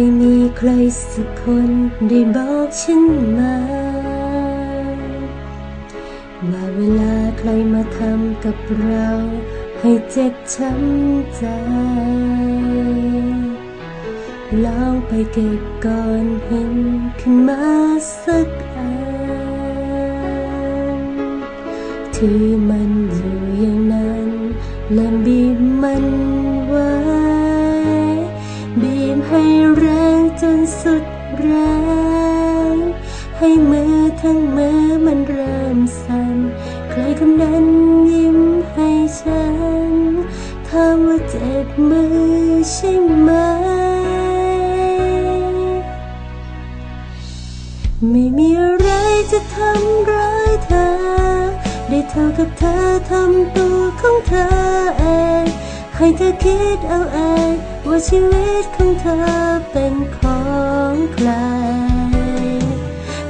ยมีใครสักคนได้บอกฉันมาว่าเวลาใครมาทำกับเราให้เจ็บช้ำใจลองไปเก็บก้อนเหินขึ้นมาสักอันถือมันอยู่อย่างนั้นและบีบมัน จนสุดแรงให้มือทั้งมือมันเริ่มสั่นใครคนนั้นยิ้มให้ฉันถามว่าเจ็บมือใช่ไหม ไม่มีอะไรจะทำร้ายเธอ ได้เท่ากับเธอทำตัวของเธอเอง ให้เธอคิดเอาเองว่าชีวิตของเธอเป็นของใคร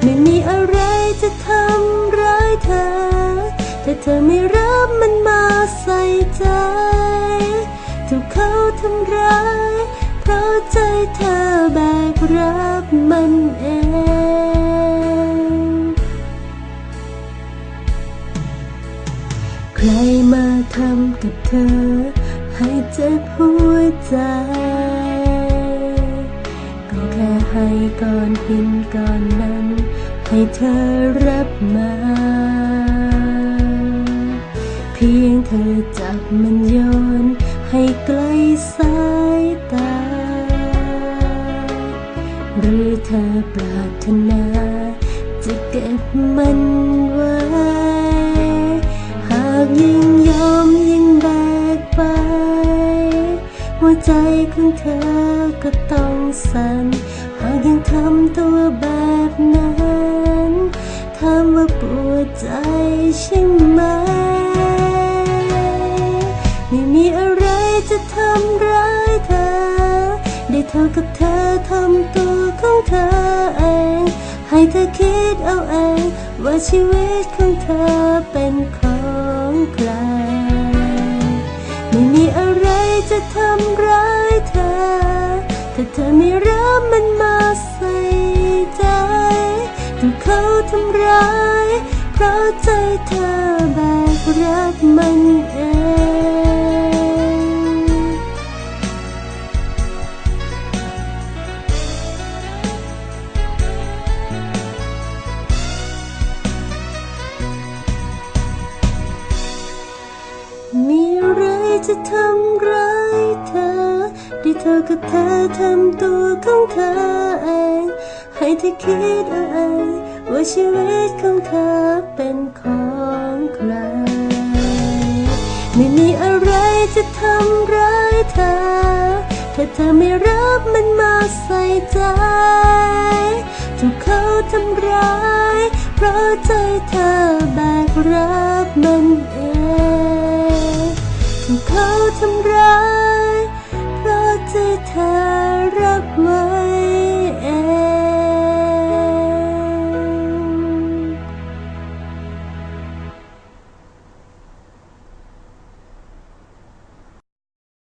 ไม่มีอะไรจะทำร้ายเธอ แต่เธอไม่รับมันมาใส่ใจ ถูกเขาทำร้าย เพราะใจเธอแบกรับมันเองใครมาทำกับเธอ ให้เจ็บหัวใจ ก็แค่ให้ก้อนหินก้อนนั้น ให้เธอรับมา เพียงเธอจับมันโยน ให้ไกลสายตา หรือเธอปรารถนา จะเก็บมันไว้ ใจของเธอก็ต้องสั่นหากยังทำตัวแบบนั้นถามว่าปวดใจใช่ไหม ไม่มีอะไรจะทำร้ายเธอ ได้เท่ากับเธอทำตัวของเธอเอง ให้เธอคิดเอาเอง ว่าชีวิตของเธอเป็นของใคร ไม่มีอะไร จะทำร้ายเธอ ถ้าเธอไม่รับมันมาใส่ใจถูกเขาทำร้าย เพราะใจเธอแบกรับมันเองมีอะไรจะทำร้าย เธอ ได้เธอกับเธอทำตัวของเธอเองให้เธอคิดเอาเองว่าชีวิตของเธอเป็นของใคร ไม่มีอะไรจะทำร้ายเธอ ถ้าเธอไม่รับมันมาใส่ใจถูกเขาทำร้าย เพราะใจเธอแบกรับมันเองถูก